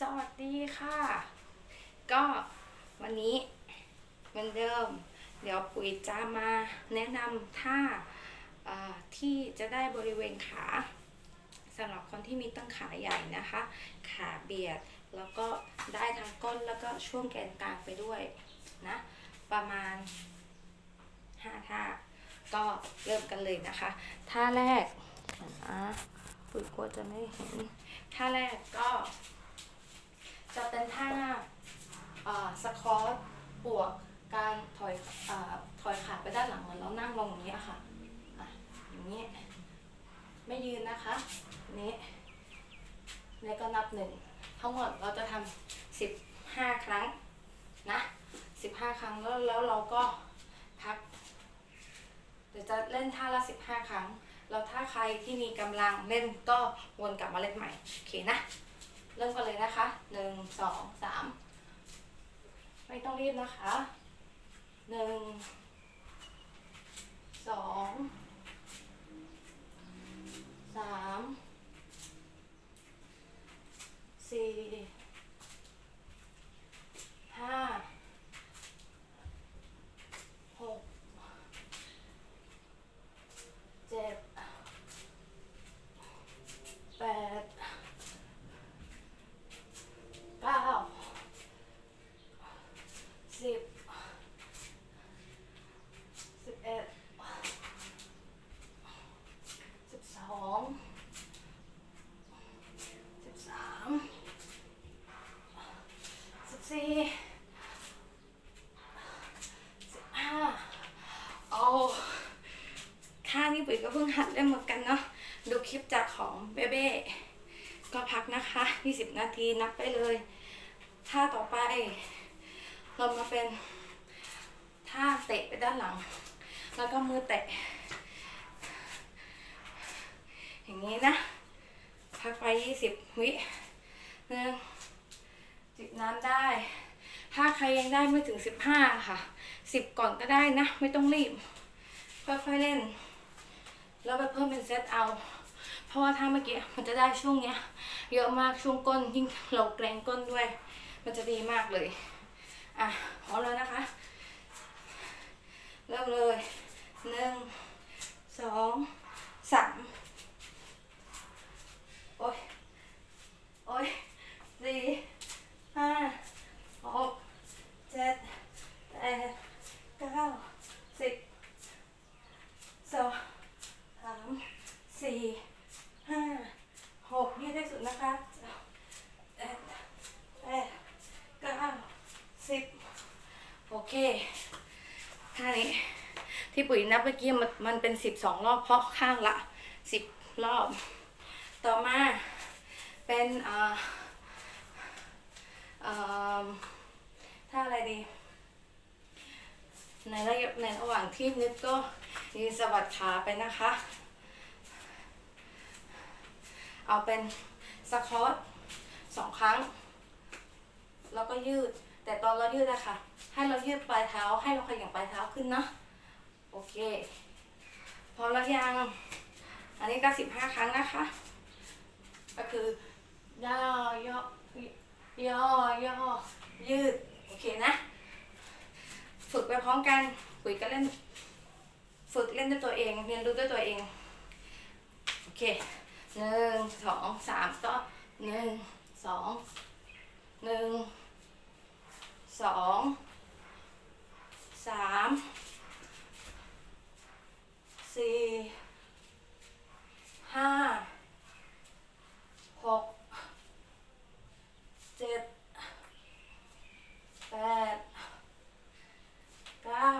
สวัสดีค่ะ ก็วันนี้เหมือนเดิม เดี๋ยวปุ๋ยจะมาแนะนำท่าที่จะได้บริเวณขาสำหรับคนที่มีต้นขาใหญ่นะคะ ขาเบียดแล้วก็ได้ทั้งก้นแล้วก็ช่วงแกนกลางไปด้วยนะประมาณ5ท่าก็เริ่มกันเลยนะคะ ท่าแรกอะปุ๋ยกลัวจะไม่เห็นท่าแรกก็ จะเป็นท่าเอ่อสควอตบ วกการถอยอถอยขาไปด้านหลังเหมือนเรานั่งลงอย่างนี้ค่ะอะ อย่างนี้ ไม่ยืนนะคะนี้แล้วก็นับหนึ่งทั้งหมดเราจะทำสิบห้าครั้งนะสิบห้าครั้งแล้วแล้วเราก็พักเดี๋ยวจะเล่นท่าละสิบห้าครั้ง แล้วถ้าใครที่มีกำลังเล่นก็วนกลับมาเล่นใหม่ โอเคนะ เริ่มกันเลยนะคะหนึ่งสองสาม ต้องรีบนะคะหนึ่งสองสามสี่ห้าหกเจ็ดแปด เก้าสิบสิบเอ็ดสิบสองสิบสามสิบสี่สิบห้าเอาค่านี่ปุ๋ยก็ เพิ่งหัดเล่นเหมือนกันเนาะดูคลิปจากของเบเบ้ก็พักนะคะ 20 นาทีนับไปเลยท่าต่อไปเรามาเป็นท่าเตะไปด้านหลัง แล้วก็มือแตะ อย่างนี้นะ พักไป 20 วิหนึ่งจิบน้ำได้ ถ้าใครยังได้ไม่ถึง 15 ค่ะ 10 ก่อนก็ได้นะ ไม่ต้องรีบ ค่อยๆเล่น แล้วไปเพิ่มเป็นเซตเอา เพราะว่าถ้าเมื่อกี้มันจะได้ช่วงเนี้ย เยอะมากช่วงก้นยิ่งเราแกรงก้นด้วย มันจะดีมากเลย อะพร้อมแล้วนะคะ เริ่มเลยหนึ่งสองสามโอ้ยโอ้ยสี่ห้าหกเจ็ดแปดเก้าสิบสองสามสี่ห้าหกยืดได้สุดนะคะเจ็ดแปดเก้าสิบโอเคท่านี้ี่ปุ๋ยนับเมื่อกี้มันมันเป็นสิบสองรอบเพราะข้างละสิบรอบ ต่อมาเป็นเอ่อเอ่อท่าอะไรดี ในระยะในระหว่างที่นึกก็ยืนสะบัดขาไปนะคะ เอาเป็นสควอตสองครั้ง แล้วก็ยืด แต่ตอนเรายืดอะค่ะ ให้เรายืดปลายเท้า ให้เราขยับปลายเท้าขึ้นนะ โอเค พอแล้วยัง อันนี้ก็สิบห้าครั้งนะคะ ก็คือย่อย่อย่อย่อยืด โอเคนะ ฝึกไปพร้อมกันปุ๋ยก็เล่น ฝึกเล่นด้วยตัวเอง เรียนรู้ด้วยตัวเอง โอเคหนึ่งสองสามก็หนึ่งสองหนึ่งสองสาม สี่ห้าหกเจ็ดแปดเก้า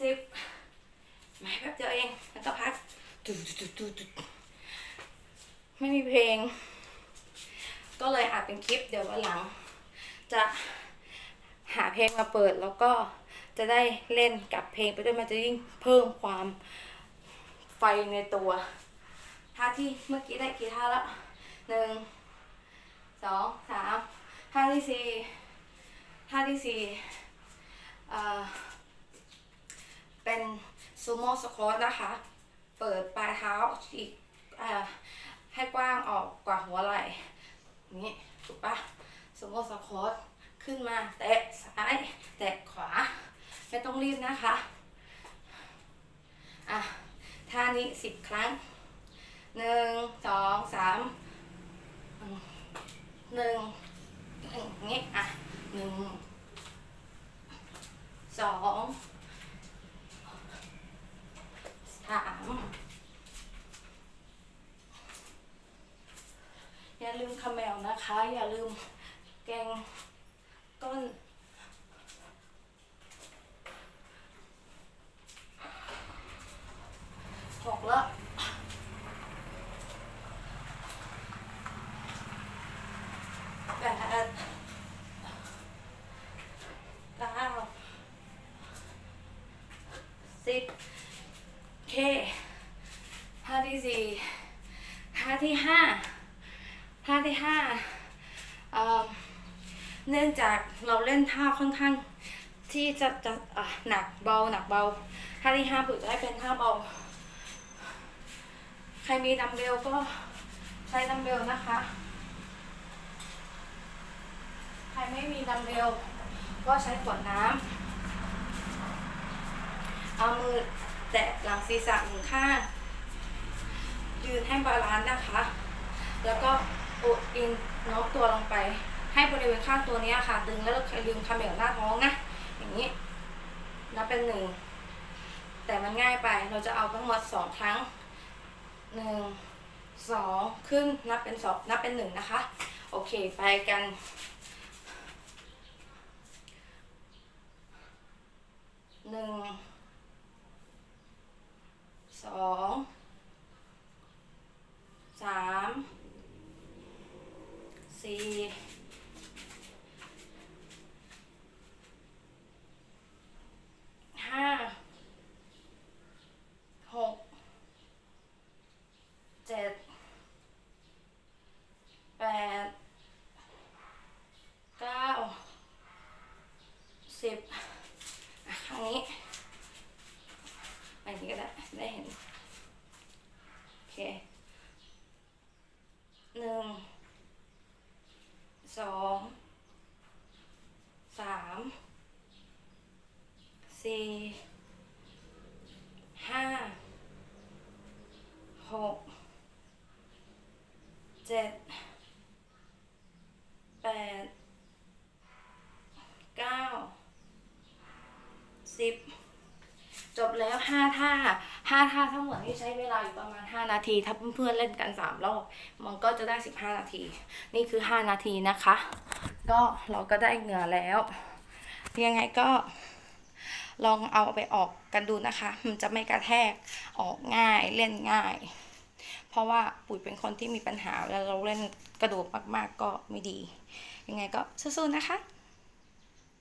สิบไม่แป๊บเดียวเองแล้วก็พักตุดตุดตุดตุดไม่มีเพลง ก็เลยอัดเป็นคลิปเดี๋ยววันหลัง จะหาเพลงมาเปิดแล้วก็ จะได้เล่นกับเพลงไปด้วยมันจะยิ่งเพิ่มความไฟในตัวท่าที่เมื่อกี้ได้กี่ท่าละหนึ่งสองสามท่าที่สี่ท่าที่สี่เอ่อเป็นซูโม่สควอตนะคะ เปิดปลายเท้าอีกอ่าให้กว้างออกกว่าหัวไหล่อย่างนี้ถูกปะสมมติสควอตขึ้นมา แตะซ้าย แตะขวา ไม่ต้องรีบนะคะ อะ ท่านี้สิบครั้ง หนึ่ง สอง สาม หนึ่งงอย่างนี้อะหนึ่ง สอง สามอย่าลืมคาแมวนะคะ อย่าลืมแกงก้น หกแล้วแปดเก้าสิบโอเคท่าที่สี่ท่าที่ห้า ท่าที่ห้าเนื่องจากเราเล่นท่าค่อนข้างที่จะจะะหนักเบาหนักเบาท่าที่ห้าปุ๋ยจะให้เป็นท่าเบาใครมีดัมเบลก็ใช้ดัมเบลนะคะ ใครไม่มีดัมเบลก็ใช้ขวดน้ำเอามือแตะหลังศีรษะหนึ่งข้าง ยืนให้บาลานซ์นะคะ แล้วก็ อุดอินโน้มตัวลงไป ให้บริเวณข้างตัวนี้ค่ะ ดึงแล้วลืมคาเมลหน้าท้องนะอย่างนี้นับเป็นหนึ่งแต่มันง่ายไปเราจะเอาทั้งหมดสองครั้งหนึ่งสองขึ้นนับเป็นสองนับเป็นหนึ่งนะคะ โอเคไปกันหนึ่งสองสาม สี่ห้าหก เจ็ดแปดเก้าสิบอะข้างนี้อันนี้ก็ได้ได้เห็น โอเคหนึ่งสองสามสี่ห้า หกเจ็ดแปดเก้า สิบจบแล้วห้าท่าห้าท่าทั้งหมดที่ใช้เวลาอยู่ประมาณห้านาที ถ้าเพื่อนๆเล่นกันสามรอบมันก็จะได้สิบห้านาที นี่คือห้านาทีนะคะ ก็เราก็ได้เหงื่อแล้ว ยังไงก็ลองเอาไปออกกันดูนะคะ มันจะไม่กระแทกออกง่ายเล่นง่าย เพราะว่าปุ๋ยเป็นคนที่มีปัญหาเวลาเราเล่นกระโดดมากๆก็ไม่ดี ยังไงก็สู้ๆนะคะ